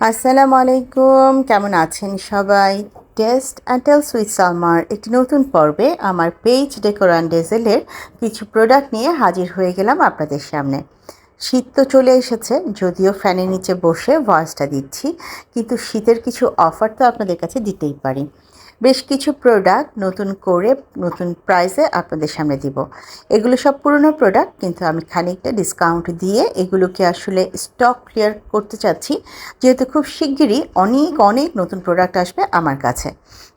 আসসালামু আলাইকুম কেমন আছেন সবাই? টেস্ট অ্যান্ড টেলস সুইট সালমার একটি নতুন পর্বে আমার পেজ ডেকোর অ্যান্ড ডেজেলের কিছু প্রোডাক্ট নিয়ে হাজির হয়ে গেলাম আপনাদের সামনে। শীত তো চলে এসেছে, যদিও ফ্যানের নিচে বসে ভয়েসটা দিচ্ছি, কিন্তু শীতের কিছু অফার তো আপনাদের কাছে দিতেই পারি। বেশ কিছু প্রোডাক্ট নতুন করে, নতুন প্রাইসে আপনাদের সামনে দিব। এগুলো সব পুরনো প্রোডাক্ট কিন্তু আমি খানিকটা ডিসকাউন্ট দিয়ে এগুলোকে আসলে স্টক ক্লিয়ার করতে চাচ্ছি। যেহেতু খুব শিগগিরই অনেক অনেক নতুন প্রোডাক্ট আসবে আমার কাছে।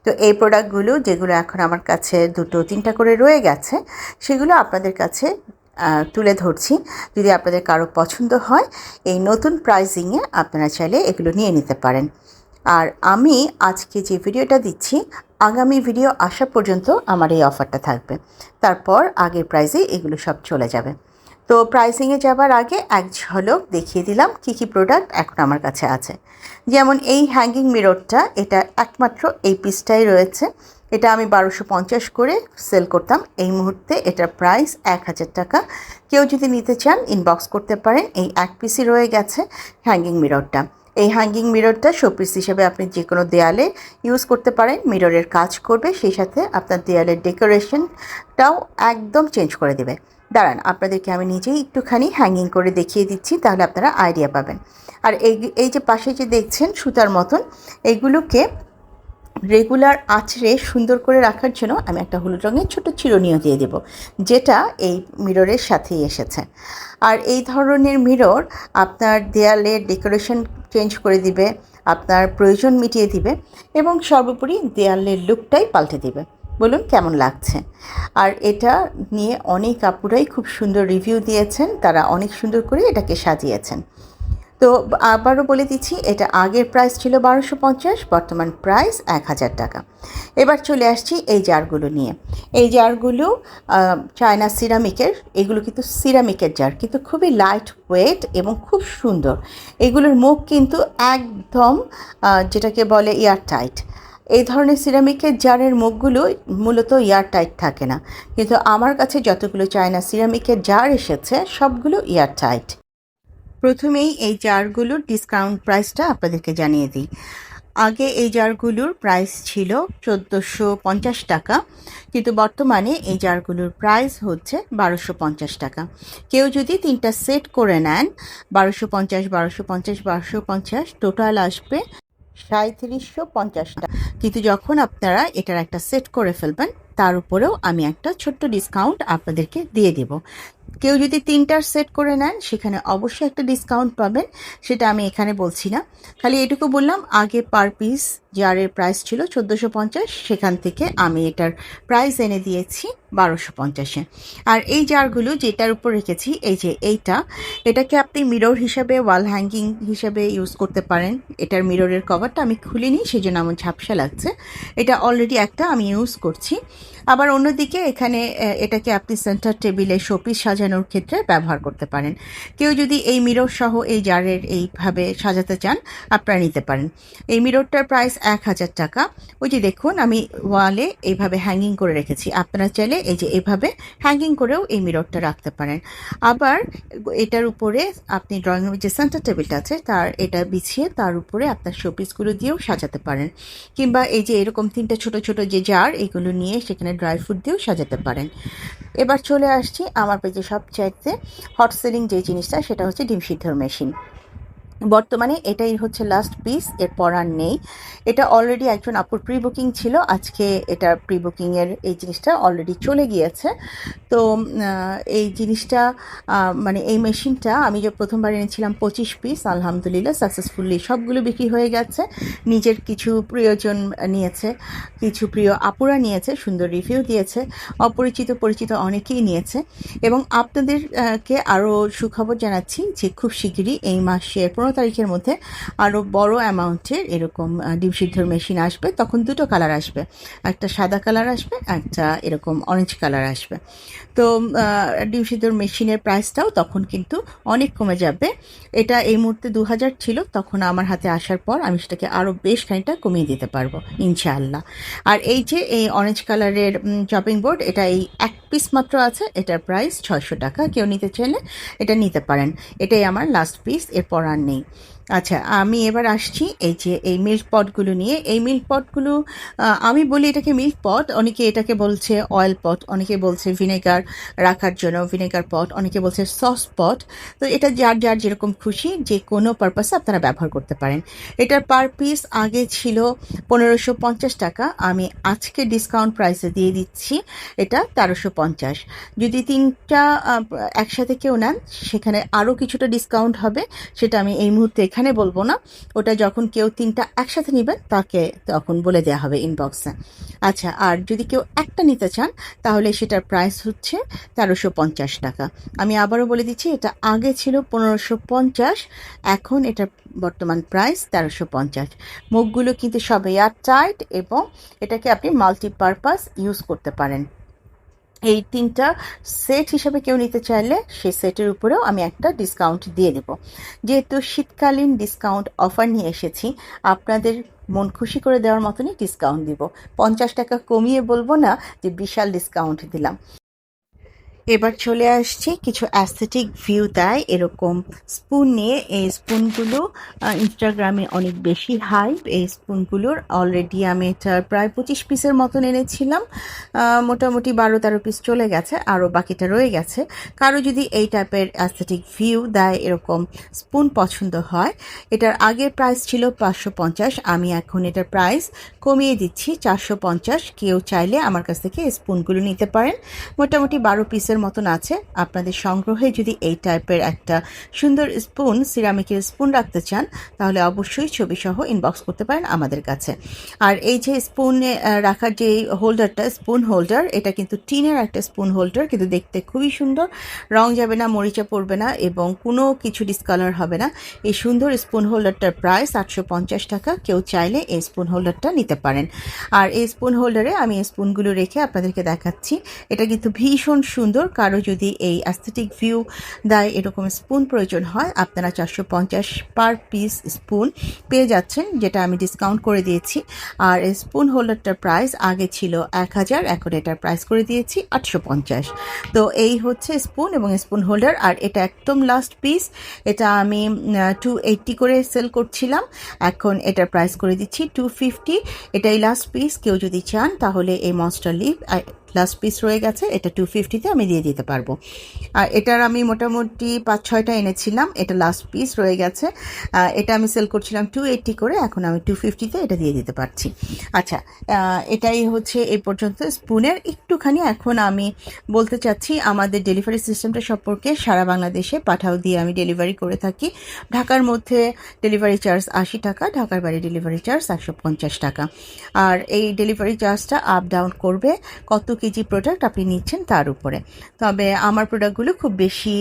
তো এই প্রোডাক্টগুলো যেগুলো এখন আমার কাছে দুটো, তিনটা করে রয়ে গেছে, সেগুলো আপনাদের কাছে তুলে ধরছি। যদি আপনাদের কারও পছন্দ হয়, এই নতুন প্রাইজিংয়ে আপনারা চাইলে এগুলো নিয়ে নিতে পারেন। আর আমি আজকে যে ভিডিওটা দিচ্ছি, আগামী ভিডিও আসা পর্যন্ত আমার এই অফারটা থাকবে। তারপর আগের প্রাইজে এগুলো সব চলে যাবে। তো প্রাইসিংয়ে যাবার আগে এক ঝলক দেখিয়ে দিলাম কি কি প্রোডাক্ট এখন আমার কাছে আছে। যেমন এই হ্যাঙ্গিং মিররটা, এটা একমাত্র এই পিসটাই রয়েছে। এটা আমি বারোশো পঞ্চাশ করে সেল করতাম। এই মুহূর্তে এটার প্রাইস এক হাজার টাকা। কেউ যদি নিতে চান ইনবক্স করতে পারেন। এই এক পিসই রয়ে গেছে হ্যাঙ্গিং মিররটা। এই হ্যাঙ্গিং মিররটা শোপিস হিসেবে আপনি যে কোনো দেয়ালে ইউজ করতে পারেন। মিররের কাজ করবে, সেই সাথে আপনার দেয়ালের ডেকোরেশনটাও একদম চেঞ্জ করে দেবে। দাঁড়ান, আপনাদেরকে আমি নিজেই একটুখানি হ্যাঙ্গিং করে দেখিয়ে দিচ্ছি, তাহলে আপনারা আইডিয়া পাবেন। আর এই এই যে পাশে যে দেখছেন সুতার মতন, এগুলোকে রেগুলার আঁচড়ে সুন্দর করে রাখার জন্য আমি একটা হলুদ রঙের ছোটো চিরুনিও দিয়ে দেব, যেটা এই মিররের সাথেই এসেছে। আর এই ধরনের মিরর আপনার দেয়ালে ডেকোরেশন চেঞ্জ করে দিবে, আপনার প্রয়োজন মিটিয়ে দিবে এবং সর্বোপরি দেয়ালের লুকটাই পাল্টে দিবে। বলুন কেমন লাগছে? আর এটা নিয়ে অনেক আপুরাই খুব সুন্দর রিভিউ দিয়েছেন, তারা অনেক সুন্দর করে এটাকে সাজিয়েছেন। তো আবারও বলে দিচ্ছি, এটা আগের প্রাইস ছিল বারোশো পঞ্চাশ, বর্তমান প্রাইস এক হাজার টাকা। এবার চলে আসছি এই জারগুলো নিয়ে। এই জারগুলো চায়না সিরামিকের এগুলো কিন্তু সিরামিকের জার, কিন্তু খুবই লাইট ওয়েট এবং খুব সুন্দর। এগুলোর মুখ কিন্তু একদম যেটাকে বলে এয়ার টাইট এই ধরনের সিরামিকের জারের মুখগুলো মূলত ইয়ার টাইট থাকে না। কিন্তু আমার কাছে যতগুলো চায়না সিরামিকের জার এসেছে, সবগুলো ইয়ার টাইট প্রথমেই এই জারগুলোর ডিসকাউন্ট প্রাইসটা আপনাদেরকে জানিয়ে দিই। আগে এই জারগুলোর প্রাইস ছিল চোদ্দোশো পঞ্চাশ টাকা, কিন্তু বর্তমানে এই জারগুলোর প্রাইস হচ্ছে বারোশো পঞ্চাশ টাকা। কেউ যদি তিনটা সেট করে নেন, বারোশো পঞ্চাশ বারোশো পঞ্চাশ বারোশো পঞ্চাশ টোটাল আসবে সাঁত্রিশশো পঞ্চাশ টাকা। কিন্তু যখন আপনারা এটার একটা সেট করে ফেলবেন, তার উপরেও আমি একটা ছোট্ট ডিসকাউন্ট আপনাদেরকে দিয়ে দেব। কেউ যদি তিনটার সেট করে নেন, সেখানে অবশ্যই একটা ডিসকাউন্ট পাবেন, সেটা আমি এখানে বলছি না। খালি এটুকু বললাম, আগে পার পিস জারের প্রাইস ছিল চোদ্দোশো পঞ্চাশ, সেখান থেকে আমি এটার প্রাইস এনে দিয়েছি বারোশো পঞ্চাশে। আর এই জারগুলো যেটার উপর রেখেছি, এই যে এইটা, এটাকে আপনি মিরর হিসাবে ওয়াল হ্যাঙ্গিং হিসাবে ইউজ করতে পারেন। এটার মিররের কভারটা আমি খুলিনি সেই জন্য আমার ঝাপসা লাগছে। এটা অলরেডি একটা আমি ইউজ করছি। আবার অন্যদিকে এখানে এটাকে আপনি সেন্টার টেবিলে শোপিস সাজানোর ক্ষেত্রে ব্যবহার করতে পারেন। কেউ যদি এই মিরর সহ এই জারের এইভাবে সাজাতে চান, আপনারা নিতে পারেন। এই মিররটার প্রাইস এক হাজার টাকা। ওই যে দেখুন, আমি ওয়ালে এইভাবে হ্যাঙ্গিং করে রেখেছি। আপনারা চাইলে এই যে এভাবে হ্যাঙ্গিং করেও এই মিররটা রাখতে পারেন। আবার এটার উপরে আপনি ড্রয়িং রুমের যে সেন্টার টেবিলটা আছে, তার, এটা বিছিয়ে তার উপরে আপনার শোপিসগুলো দিয়েও সাজাতে পারেন। কিংবা এই যে এরকম তিনটা ছোট ছোট যে জার এগুলো নিয়ে সেখানে ড্রাই ফ্রুট দিয়েও সাজাতে পারেন। এবার চলে আসছি আমার পেজে সবচাইতে হট সেলিং যে জিনিসটা, সেটা হচ্ছে ডিম সিদ্ধর মেশিন বর্তমানে এটাই হচ্ছে লাস্ট পিস এরপর আর নেই। এটা অলরেডি একজন আপুর প্রি বুকিং ছিল, আজকে এটা প্রি বুকিংয়ের এই জিনিসটা অলরেডি চলে গিয়েছে। তো এই জিনিসটা মানে এই মেশিনটা আমি যে প্রথমবার এনেছিলাম পঁচিশ পিস আলহামদুলিল্লাহ সাকসেসফুলি সবগুলো বিক্রি হয়ে গেছে। নিজের কিছু প্রিয়জন নিয়েছে, কিছু প্রিয় আপুরা নিয়েছে, সুন্দর রিভিউ দিয়েছে, অপরিচিত পরিচিত অনেকেই নিয়েছে। এবং আপনাদেরকে আরও সুখবর জানাচ্ছি যে খুব শিগগিরই এই মাসের পনেরো তারিখের মধ্যে আরও বড় অ্যামাউন্টের এরকম ডিম সিদ্ধর মেশিন আসবে, তখন দুটো কালার আসবে। একটা সাদা কালার আসবে, একটা এরকম অরেঞ্জ কালার আসবে। তো ডিম সিদ্ধর মেশিনের প্রাইসটাও তখন কিন্তু অনেক কমে যাবে। এটা এই মুহূর্তে দু হাজার ছিল, তখন আমার হাতে আসার পর আমি সেটাকে আরও বেশ খানিকটা কমিয়ে দিতে পারব, ইনশাআল্লাহ। আর এই যে এই অরেঞ্জ কালারের চপিং বোর্ড এটা এই এক পিস মাত্র আছে, এটার প্রাইস ছয়শো টাকা। কেউ নিতে চাইলে এটা নিতে পারেন। এটাই আমার লাস্ট পিস এরপর আর নেই। আচ্ছা আমি এবার আসছি এই যে এই মিল্ক পটগুলো নিয়ে। এই মিল্ক পটগুলো আমি বলি এটাকে মিল্ক পট অনেকে এটাকে বলছে অয়েল পট অনেকে বলছে ভিনেগার রাখার জন্য ভিনেগার পট অনেকে বলছে সস পট তো এটা যার যার যেরকম খুশি, যে কোনো পারপাসে আপনারা ব্যবহার করতে পারেন। এটার পার পিস আগে ছিল পনেরোশো পঞ্চাশ টাকা। আমি আজকে ডিসকাউন্ট প্রাইসে দিয়ে দিচ্ছি এটা তেরোশো পঞ্চাশ। যদি তিনটা একসাথে কেউ নেন, সেখানে আরও কিছুটা ডিসকাউন্ট হবে। সেটা আমি এই মুহূর্তে এখানে বলব না। ওটা যখন কেউ তিনটা একসাথে নেবেন, তাকে তখন বলে দেওয়া হবে ইনবক্সে আচ্ছা আর যদি কেউ একটা নিতে চান, তাহলে সেটার প্রাইস হচ্ছে তেরোশো পঞ্চাশ টাকা। আমি আবারও বলে দিচ্ছি, এটা আগে ছিল পনেরোশো পঞ্চাশ, এখন এটার বর্তমান প্রাইস তেরোশো পঞ্চাশ। মুখগুলো কিন্তু সব এয়ার টাইট এবং এটাকে আপনি মাল্টিপারপাস ইউজ করতে পারেন। এই তিনটা সেট হিসাবে কেউ নিতে চাইলে সেই সেটের উপরেও আমি একটা ডিসকাউন্ট দিয়ে দেব। যেহেতু শীতকালীন ডিসকাউন্ট অফার নিয়ে এসেছি, আপনাদের মন খুশি করে দেওয়ার মতনই ডিসকাউন্ট দিব। পঞ্চাশ টাকা কমিয়ে বলব না যে বিশাল ডিসকাউন্ট দিলাম। এবার চলে আসছি কিছু অ্যাস্থেটিক ভিউ দেয় এরকম স্পুন নিয়ে। এই স্পুনগুলো ইনস্টাগ্রামে অনেক বেশি হাইপ এই স্পুনগুলোর অলরেডি আমি এটার প্রায় পঁচিশ পিসের মতন এনেছিলাম। মোটামুটি বারো তেরো পিস চলে গেছে আরও বাকিটা রয়ে গেছে। কারও যদি এই টাইপের অ্যাস্থেটিক ভিউ দেয়, এরকম স্পুন পছন্দ হয়, এটার আগের প্রাইস ছিল পাঁচশো পঞ্চাশ। আমি এখন এটার প্রাইস কমিয়ে দিচ্ছি চারশো পঞ্চাশ। কেউ চাইলে আমার কাছ থেকে স্পুনগুলো নিতে পারেন। মোটামুটি বারো পিসের মতন আছে। আপনাদের সংগ্রহে যদি এই টাইপের একটা সুন্দর স্পুন, সিরামিকের স্পুন রাখতে চান, তাহলে অবশ্যই ছবি সহ ইনবক্স করতে পারেন আমাদের কাছে। আর এই যে স্পুনে রাখার যে হোল্ডারটা স্পুন হোল্ডার এটা কিন্তু টিনের একটা স্পুন হোল্ডার কিন্তু দেখতে খুবই সুন্দর। রং যাবে না, মরিচা পড়বে না এবং কোনো কিছু ডিসকালার হবে না। এই সুন্দর স্পুন হোল্ডারটার প্রাইস আটশো পঞ্চাশ টাকা। কেউ চাইলে এই স্পুন হোল্ডারটা নিতে পারেন। আর এই স্পুন হোল্ডারে আমি স্পুনগুলো রেখে আপনাদেরকে দেখাচ্ছি। এটা কিন্তু ভীষণ সুন্দর কারও যদি এই অ্যাস্থেটিক ভিউ দেয় এরকম স্পুন প্রয়োজন হয়, আপনারা চারশো পঞ্চাশ পার পিস স্পুন পেয়ে যাচ্ছেন, যেটা আমি ডিসকাউন্ট করে দিয়েছি। আর এই স্পুন হোল্ডারটার প্রাইস আগে ছিল এক হাজার, এখন এটার প্রাইস করে দিয়েছি আটশো পঞ্চাশ। তো এই হচ্ছে স্পুন এবং স্পুন হোল্ডার আর এটা একদম লাস্ট পিস এটা আমি টু এইটটি করে সেল করছিলাম, এখন এটার প্রাইস করে দিচ্ছি টু ফিফটি এটাই লাস্ট পিস কেউ যদি চান তাহলে এই মনস্টার লিভ লাস্ট পিস রয়ে গেছে, এটা টু ফিফটিতে আমি দিয়ে দিতে পারব। আর এটার আমি মোটামুটি পাঁচ ছয়টা এনেছিলাম, এটা লাস্ট পিস রয়ে গেছে। এটা আমি সেল করছিলাম টু এইটটি করে, এখন আমি টু ফিফটিতে এটা দিয়ে দিতে পারছি। আচ্ছা এটাই হচ্ছে এই পর্যন্ত স্পুনের একটুখানি এখন আমি বলতে চাচ্ছি, আমাদের ডেলিভারি সিস্টেমটা সম্পর্কে সারা বাংলাদেশে পাঠাও দিয়ে আমি ডেলিভারি করে থাকি। ঢাকার মধ্যে ডেলিভারি চার্জ আশি টাকা, ঢাকার বাইরে ডেলিভারি চার্জ একশো পঞ্চাশ টাকা। আর এই ডেলিভারি চার্জটা আপ ডাউন করবে, কত কেজি প্রোডাক্ট আপনি নিচ্ছেন তার উপরে। তবে আমার প্রোডাক্টগুলো খুব বেশি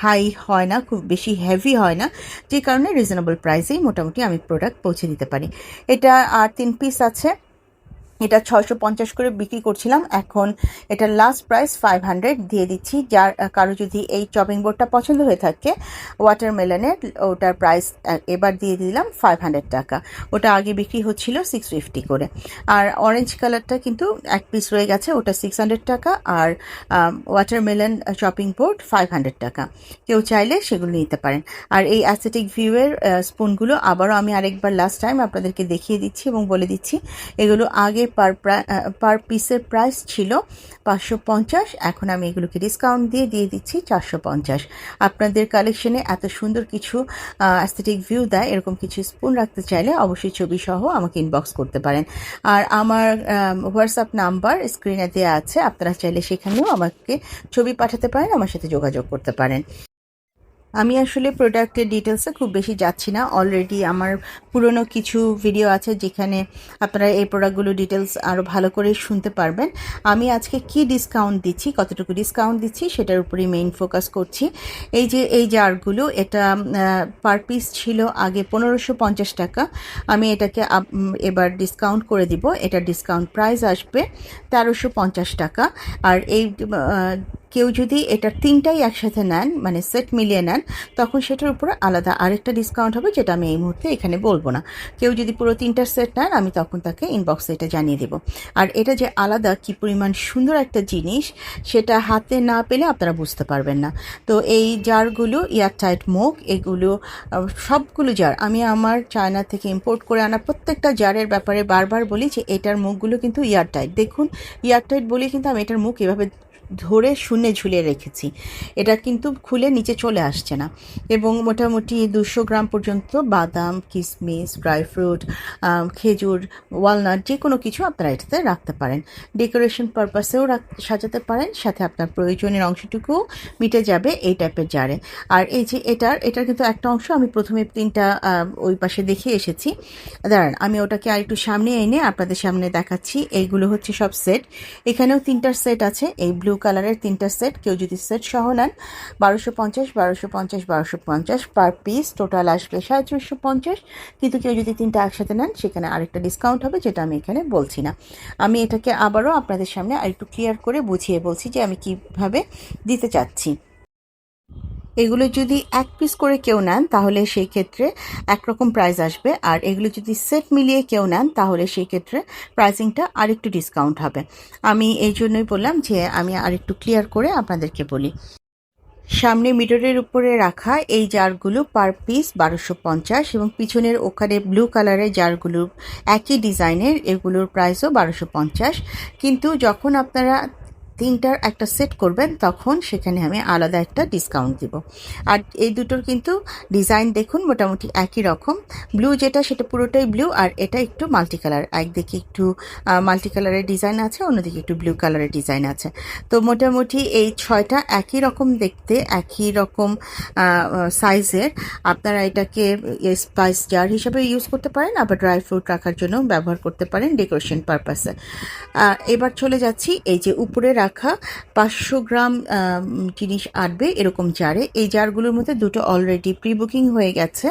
হাই হয় না, খুব বেশি হেভি হয় না, যে কারণে রিজনেবল প্রাইসেই মোটামুটি আমি প্রোডাক্ট পৌঁছে দিতে পারি। এটা আর তিন পিস আছে। এটা ছয়শো পঞ্চাশ করে বিক্রি করছিলাম। এখন এটার লাস্ট প্রাইস ফাইভ হান্ড্রেড দিয়ে দিচ্ছি, যার কারও যদি এই চপিং বোর্ডটা পছন্দ হয়ে থাকে ওয়াটারমেলনের ওটার প্রাইস এবার দিয়ে দিলাম ফাইভ হান্ড্রেড টাকা। ওটা আগে বিক্রি হচ্ছিল সিক্স ফিফটি করে। আর অরেঞ্জ কালারটা কিন্তু এক পিস রয়ে গেছে, ওটা সিক্স হান্ড্রেড টাকা। আর watermelon chopping board five hundred টাকা। কেউ চাইলে সেগুলো নিতে পারেন। আর এই অ্যাসেটিক ভিউয়ের স্পুনগুলো আবারও আমি আরেকবার লাস্ট টাইম আপনাদেরকে দেখিয়ে দিচ্ছি এবং বলে দিচ্ছি, এগুলো আগে পার পার পিসের প্রাইস ছিল পাঁচশো পঞ্চাশ, এখন আমি এগুলোকে ডিসকাউন্ট দিয়ে দিয়ে দিচ্ছি চারশো পঞ্চাশ। আপনাদের কালেকশনে এত সুন্দর কিছু অ্যাস্থেটিক ভিউ দেয়, এরকম কিছু স্পুন রাখতে চাইলে অবশ্যই ছবি সহ আমাকে ইনবক্স করতে পারেন। আর আমার হোয়াটসঅ্যাপ নাম্বার স্ক্রিনে দেওয়া আছে, আপনারা চাইলে সেখানেও আমাকে ছবি পাঠাতে পারেন, আমার সাথে যোগাযোগ করতে পারেন। আমি আসলে প্রোডাক্টের ডিটেলসে খুব বেশি যাচ্ছি না। অলরেডি আমার পুরনো কিছু ভিডিও আছে যেখানে আপনারা এই প্রোডাক্টগুলো ডিটেলস আরও ভালো করে শুনতে পারবেন। আমি আজকে কি ডিসকাউন্ট দিচ্ছি, কতটুকু ডিসকাউন্ট দিচ্ছি সেটার উপরেই মেইন ফোকাস করছি। এই যে, এই জারগুলো এটা পার পিস ছিল আগে পনেরোশো পঞ্চাশ টাকা। আমি এটাকে এবার ডিসকাউন্ট করে দিব। এটা ডিসকাউন্ট প্রাইস আসবে তেরোশো পঞ্চাশ টাকা। আর এই কেউ যদি এটার তিনটাই একসাথে নেন মানে সেট মিলিয়ে নেন, তখন সেটার উপরে আলাদা আরেকটা ডিসকাউন্ট হবে, যেটা আমি এই মুহূর্তে এখানে বলব না। কেউ যদি পুরো তিনটার সেট নেন, আমি তখন তাকে ইনবক্সে এটা জানিয়ে দেবো। আর এটা যে আলাদা, কি পরিমাণ সুন্দর একটা জিনিস, সেটা হাতে না পেলে আপনারা বুঝতে পারবেন না। তো এই জারগুলো এয়ারটাইট মুখ এগুলো সবগুলো জার, আমি আমার চায়না থেকে ইম্পোর্ট করে আনা প্রত্যেকটা জারের ব্যাপারে বারবার বলি যে, এটার মুখগুলো কিন্তু এয়ারটাইট দেখুন এয়ারটাইট বলে কিন্তু আমি এটার মুখ এভাবে ধরে শুনে ঝুলিয়ে রেখেছি। এটা কিন্তু খুলে নিচে চলে আসছে না। এবং মোটামুটি দুশো গ্রাম পর্যন্ত বাদাম কিশমিশ ড্রাই ফ্রুট খেজুর, ওয়ালনাট যে কোনো কিছু আপনারা এটাতে রাখতে পারেন। ডেকোরেশন পারপাসেও সাজাতে পারেন, সাথে আপনার প্রয়োজনের অংশটুকুও মিটে যাবে এই টাইপের জারে। আর এই যে এটার এটার কিন্তু একটা অংশ আমি প্রথমে তিনটা ওই পাশে দেখে এসেছি। দাঁড়ান, আমি ওটাকে আর একটু সামনে এনে আপনাদের সামনে দেখাচ্ছি। এইগুলো হচ্ছে সব সেট। এখানেও তিনটার সেট আছে। এই ব্লু কালারের তিনটা সেট, কেউ যদি সেট সহ নেন, বারোশো পঞ্চাশ বারোশো পঞ্চাশ বারোশো পঞ্চাশ পার পিস, টোটাল আসবে সাঁত্রিশশো পঞ্চাশ। কিন্তু কেউ যদি তিনটা একসাথে নেন, সেখানে আরেকটা ডিসকাউন্ট হবে, যেটা আমি এখানে বলছি না। আমি এটাকে আবারও আপনাদের সামনে আরেকটু ক্লিয়ার করে বুঝিয়ে বলছি যে আমি কীভাবে দিতে চাচ্ছি। এগুলো যদি এক পিস করে কেউ নেন, তাহলে সেই ক্ষেত্রে একরকম প্রাইস আসবে। আর এগুলো যদি সেট মিলিয়ে কেউ নেন, তাহলে সেই ক্ষেত্রে প্রাইসিংটা আরেকটু ডিসকাউন্ট হবে। আমি এই জন্যই বললাম যে, আমি আরেকটু ক্লিয়ার করে আপনাদেরকে বলি। সামনে মিররের উপরে রাখা এই জারগুলো পার পিস বারোশো পঞ্চাশ এবং পিছনের ওখানে ব্লু কালারের জারগুলো একই ডিজাইনের এগুলোর প্রাইসও বারোশো পঞ্চাশ। কিন্তু যখন আপনারা তিনটার একটা সেট করবেন, তখন সেখানে আমি আলাদা একটা ডিসকাউন্ট দিব। আর এই দুটোর কিন্তু ডিজাইন দেখুন মোটামুটি একই রকম। ব্লু যেটা, সেটা পুরোটাই ব্লু আর এটা একটু মাল্টি কালার একদিকে একটু মাল্টি কালারের ডিজাইন আছে, অন্যদিকে একটু ব্লু কালারের ডিজাইন আছে। তো মোটামুটি এই ছয়টা একই রকম দেখতে, একই রকম সাইজের আপনারা এটাকে স্পাইস জার হিসেবে ইউজ করতে পারেন, আবার ড্রাই ফ্রুট রাখার জন্য ব্যবহার করতে পারেন ডেকোরেশন পারপাসে এবার চলে যাচ্ছি এই যে উপরে রাখা পাঁচশো গ্রাম জিনিস আটবে এরকম জারে। এই জারগুলোর মধ্যে দুটো অলরেডি প্রি বুকিং হয়ে গেছে।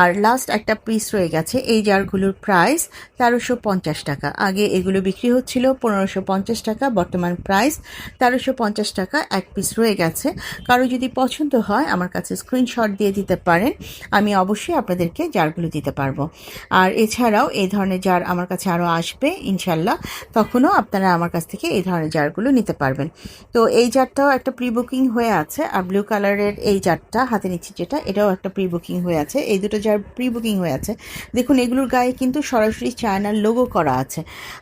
আর লাস্ট একটা পিস রয়ে গেছে। এই জারগুলোর প্রাইস তেরোশো পঞ্চাশ টাকা। আগে এগুলো বিক্রি হচ্ছিল পনেরোশো পঞ্চাশ টাকা, বর্তমান প্রাইস তেরোশো পঞ্চাশ টাকা, এক পিস রয়ে গেছে। কারও যদি পছন্দ হয়, আমার কাছে স্ক্রিনশট দিয়ে দিতে পারেন। আমি অবশ্যই আপনাদেরকে জারগুলো দিতে পারব। আর এছাড়াও এই ধরনের জার আমার কাছে আরও আসবে, ইনশাল্লাহ। তখনও আপনারা আমার কাছ থেকে এই ধরনের জারগুলো নিতে পারবেন। তো এই জারটাও একটা প্রি বুকিং হয়ে আছে আর ব্লু কালারের এই জারটা হাতে নিচ্ছি যেটা, এটাও একটা প্রি বুকিং হয়ে আছে। এই দুটো জার প্রি বুকিং হয়ে আছে। দেখুন, এগুলোর গায়ে কিন্তু সরাসরি চায়নার লোগো করা আছে।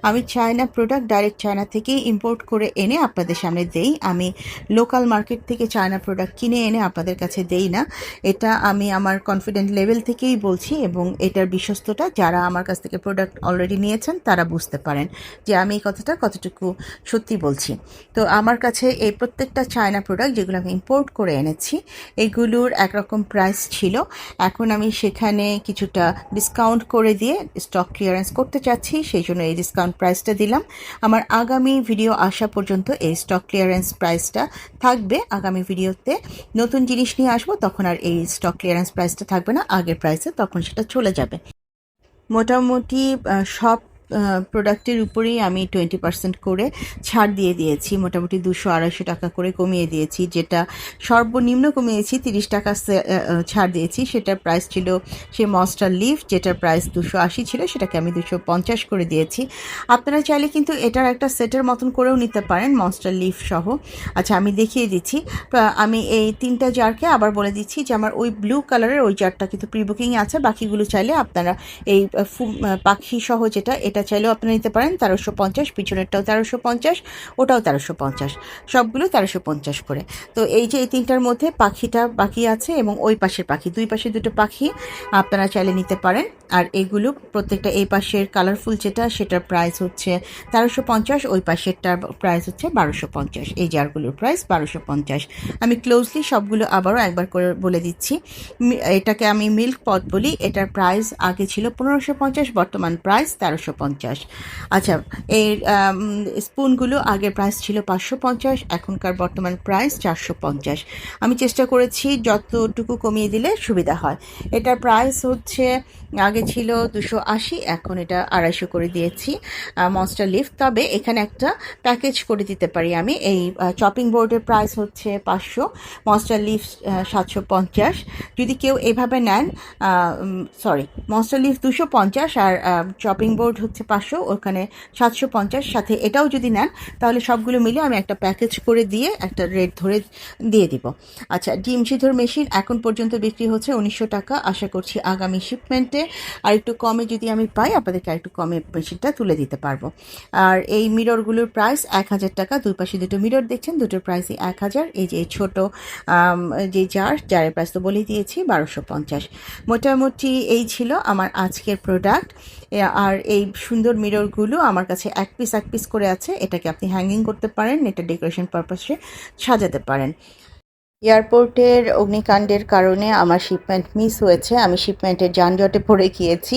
আমি চায়না প্রোডাক্ট ডাইরেক্ট চায়না থেকেই ইম্পোর্ট করে এনে আপনাদের সামনে দেই। আমি লোকাল মার্কেট থেকে চায়না প্রোডাক্ট কিনে এনে আপনাদের কাছে দেই না। এটা আমি আমার কনফিডেন্ট লেভেল থেকেই বলছি এবং এটার বিশ্বস্ততা যারা আমার কাছ থেকে প্রোডাক্ট অলরেডি নিয়েছেন, তারা বুঝতে পারেন যে আমি এই কথাটা কতটুকু সত্যি বলছি। তো আমার কাছে এই প্রত্যেকটা চায়না প্রোডাক্ট যেগুলো আমি ইম্পোর্ট করে এনেছি, এগুলোর একরকম প্রাইস ছিল। এখন আমি সেখানে কিছুটা ডিসকাউন্ট করে দিয়ে স্টক ক্লিয়ারেন্স করতে চাচ্ছি, সেই জন্য এই ডিসকাউন্ট প্রাইসটা দিলাম। আমার আগামী ভিডিও আসা পর্যন্ত এই স্টক ক্লিয়ারেন্স প্রাইসটা থাকবে। আগামী ভিডিওতে নতুন জিনিস নিয়ে আসব, তখন আর এই স্টক ক্লিয়ারেন্স প্রাইসটা থাকবে না, আগের প্রাইসে তখন সেটা চলে যাবে। মোটামুটি সব প্রোডাক্টের উপরেই আমি টোয়েন্টি পার্সেন্ট করে ছাড় দিয়ে দিয়েছি। মোটামুটি দুশো আড়াইশো টাকা করে কমিয়ে দিয়েছি, যেটা সর্বনিম্ন কমিয়েছি তিরিশ টাকা ছাড় দিয়েছি। সেটার প্রাইস ছিল সে মস্টার লিফ যেটার প্রাইস দুশো আশি ছিল, সেটাকে আমি দুশো পঞ্চাশ করে দিয়েছি। আপনারা চাইলে কিন্তু এটার একটা সেটের মতন করেও নিতে পারেন মস্টার লিফ সহ। আচ্ছা আমি দেখিয়ে দিচ্ছি। আমি এই তিনটা জারকে আবার বলে দিচ্ছি যে, আমার ওই ব্লু কালারের ওই জারটা কিন্তু প্রি বুকিং আছে। বাকিগুলো চাইলে আপনারা এই পাখি সহ যেটা, এটা চাইলেও আপনারা নিতে পারেন তেরোশো পঞ্চাশ, পিছনেরটাও তেরোশো পঞ্চাশ, ওটাও তেরোশো পঞ্চাশ, সবগুলো তেরোশো পঞ্চাশ করে। তো এই যে এই তিনটার মধ্যে পাখিটা বাকি আছে এবং ওই পাশের পাখি, দুই পাশে দুটো পাখি আপনারা চাইলে নিতে পারেন। আর এগুলো প্রত্যেকটা এই পাশের কালারফুল যেটা, সেটার প্রাইস হচ্ছে তেরোশো পঞ্চাশ, ওই পাশেরটার প্রাইস হচ্ছে বারোশো পঞ্চাশ। এই জারগুলোর প্রাইস বারোশো পঞ্চাশ। আমি ক্লোজলি সবগুলো আবারও একবার করে বলে দিচ্ছি। এটাকে আমি মিল্ক পট বলি। এটার প্রাইস আগে ছিল পনেরোশো পঞ্চাশ, বর্তমান প্রাইস তেরোশো পঞ্চাশ। পঞ্চাশ। আচ্ছা এই স্পুনগুলো আগের প্রাইস ছিল পাঁচশো পঞ্চাশ, এখনকার বর্তমান প্রাইস চারশো পঞ্চাশ। আমি চেষ্টা করেছি যতটুকু কমিয়ে দিলে সুবিধা হয়। এটার প্রাইস হচ্ছে, আগে ছিল দুশো আশি, এখন এটা আড়াইশো করে দিয়েছি মনস্টার লিফট তবে এখানে একটা প্যাকেজ করে দিতে পারি আমি। এই চপিং বোর্ডের প্রাইস হচ্ছে পাঁচশো মনস্টার লিফট সাতশো পঞ্চাশ। যদি কেউ এভাবে নেন সরি মনস্টার লিফট দুশো পঞ্চাশ আর চপিং বোর্ড হচ্ছে পাঁচশো, ওখানে সাতশো পঞ্চাশ। সাথে এটাও যদি নেন, তাহলে সবগুলো মিলে আমি একটা প্যাকেজ করে দিয়ে একটা রেট ধরে দিয়ে দিব। আচ্ছা ডিম সিদ্ধর মেশিন এখন পর্যন্ত বিক্রি হচ্ছে উনিশশো টাকা। আশা করছি আগামী শিপমেন্টে আর একটু কমে যদি আমি পাই, আপনাদেরকে আর একটু কমে মেশিনটা তুলে দিতে পারব। আর এই মিররগুলোর প্রাইস এক হাজার টাকা। দুই পাশে দুটো মিরর দেখছেন, দুটোর প্রাইসই এক হাজার। এই যে ছোট যে জার জারের প্রাইস তো বলেই দিয়েছি, বারোশো পঞ্চাশ। মোটামুটি এই ছিল আমার আজকের প্রোডাক্ট আর এই সুন্দর মিররগুলো আমার কাছে এক পিস এক পিস করে আছে। এটাকে আপনি হ্যাঙ্গিং করতে পারেন, এটা ডেকোরেশন পারপাসে সাজাতে পারেন। এয়ারপোর্টের অগ্নিকাণ্ডের কারণে আমার শিপমেন্ট মিস হয়েছে। আমি শিপমেন্টের যানজটে পড়ে গিয়েছি।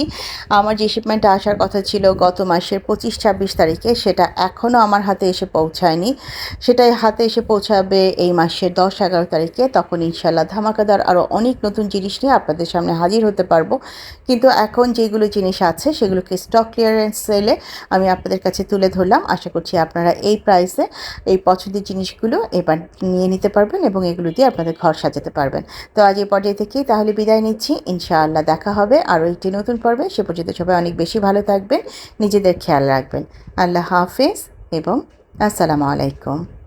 আমার যে শিপমেন্টটা আসার কথা ছিল গত মাসের পঁচিশ ছাব্বিশ তারিখে, সেটা এখনও আমার হাতে এসে পৌঁছায়নি। সেটাই হাতে এসে পৌঁছাবে এই মাসের দশ এগারো তারিখে। তখন ইনশাল্লাহ ধামাকাদার আরও অনেক নতুন জিনিস নিয়ে আপনাদের সামনে হাজির হতে পারব। কিন্তু এখন যেগুলো জিনিস আছে, সেগুলোকে স্টক ক্লিয়ারেন্স সেলে আমি আপনাদের কাছে তুলে ধরলাম। আশা করছি আপনারা এই প্রাইসে এই পছন্দের জিনিসগুলো এবার নিয়ে নিতে পারবেন এবং এগুলো দিয়ে আপনাদের ঘর সাজাতে পারবেন। তো আজ এই পর্যায়ে থেকেই তাহলে বিদায় নিচ্ছি। ইনশাআল্লাহ দেখা হবে আরও একটি নতুন পর্বে। সে পর্যন্ত সবাই অনেক বেশি ভালো থাকবেন, নিজেদের খেয়াল রাখবেন। আল্লাহ হাফেজ এবং আসসালামু আলাইকুম।